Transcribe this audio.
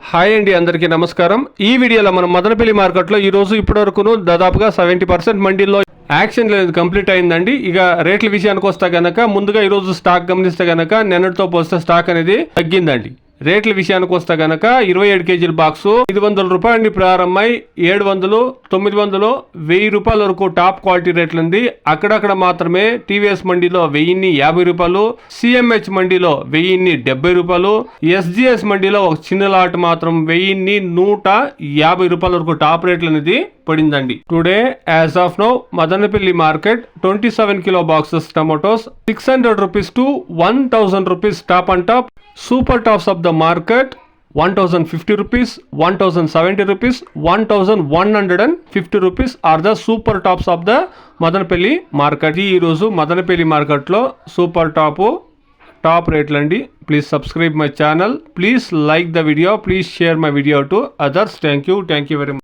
Hi అండి అందరికీ నమస్కారం. ఈ వీడియోలో మనం మదనపల్లి మార్కెట్లో ఈరోజు ఇప్పటివరకును దాదాపుగా సెవెంటీ పర్సెంట్ మండీల్లో యాక్షన్ అనేది కంప్లీట్ అయిందండి. ఇక రేట్ల విషయానికి వస్తే కనుక ముందుగా ఈరోజు స్టాక్ గమనిస్తే కనుక నిన్నటితో పోస్తే స్టాక్ అనేది తగ్గిందండి. రేట్ల విషయానికి వస్తే గనక ఇరవై ఏడు కేజీల బాక్స్ ఐదు వందల రూపాయల నుండి ప్రారంభమై ఏడు వందలు తొమ్మిది వందలు వెయ్యి రూపాయల వరకు టాప్ క్వాలిటీ రేట్లు ఉంది అక్కడక్కడ మాత్రమే టీవీఎస్ మండీలో వెయ్యిన్ని యాభై రూపాయలు సిఎంహెచ్ మండీలో వెయ్యిన్ని డెబ్బై రూపాయలు ఎస్జిఎస్ మండీలో ఒక చిన్న లాట్ మాత్రం వెయ్యిన్ని నూట యాభై రూపాయల వరకు టాప్ రేట్లు అనేది పడిందండి. Today as of now Madanapalli market twenty seven kilo boxes tomatoes six hundred rupees to one thousand rupees top and top. Super tops of the market one thousand fifty rupees one thousand seventy rupees one thousand one hundred and fifty rupees are the super tops of the Madanapalle market ఈరోజు మదనపల్లి మార్కెట్లో super top top రేట్లు అండి. Please subscribe my channel please like the video please share my video to others thank you thank you very much